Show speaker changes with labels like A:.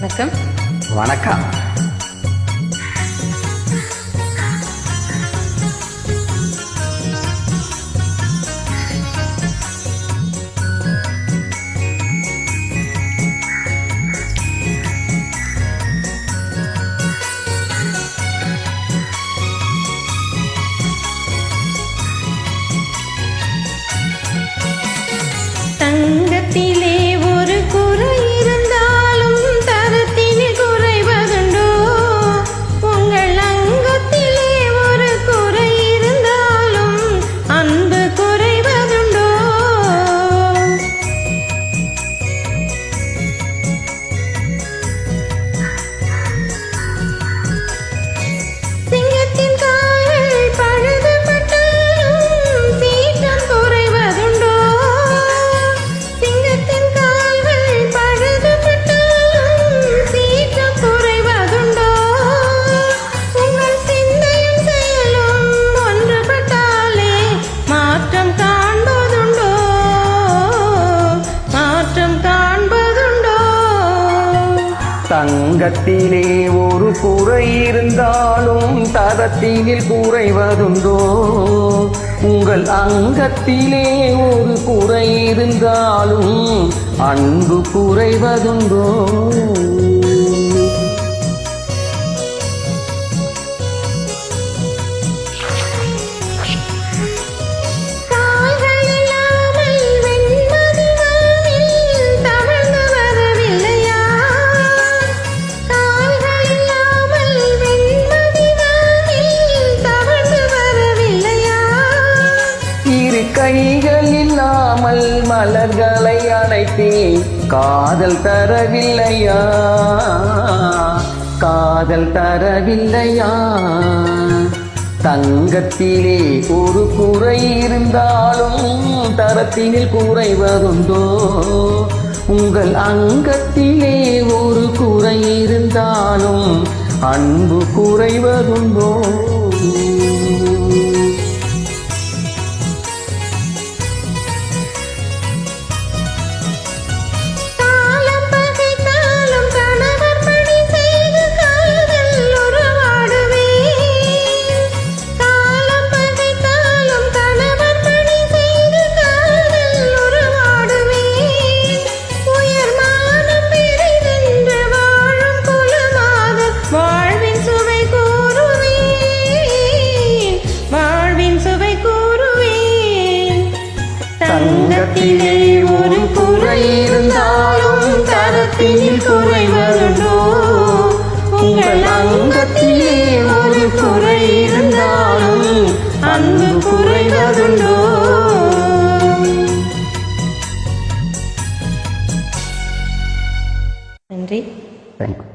A: வணக்கம்.
B: வணக்கம்.
A: தங்கத்திலே ஒரு குறை இருந்தாலும் தரத்தினில் குறைவதுண்டோ உங்கள் அங்கத்திலே ஒரு குறை இருந்தாலும் அன்பு குறைவதுண்டோ
B: கைகள் இல்லாமல் மலர்களை அணைத்தேன். காதல் தரவில்லையா? காதல் தரவில்லையா? தங்கத்திலே ஒரு குறை இருந்தாலும் தரத்தினில் குறை வருந்தோ? உங்கள் அங்கத்திலே ஒரு குறை இருந்தாலும் அன்பு குறைவதுண்டோ தங்கத்திலே ஒரு குறை இருந்தாலும் தரத்தில் குறைவதுண்டோ உங்கள் அங்கத்திலே ஒரு குறை இருந்தாலும் அன்பு குறைவதுண்டோ
A: நன்றி.
B: தேங்க்யூ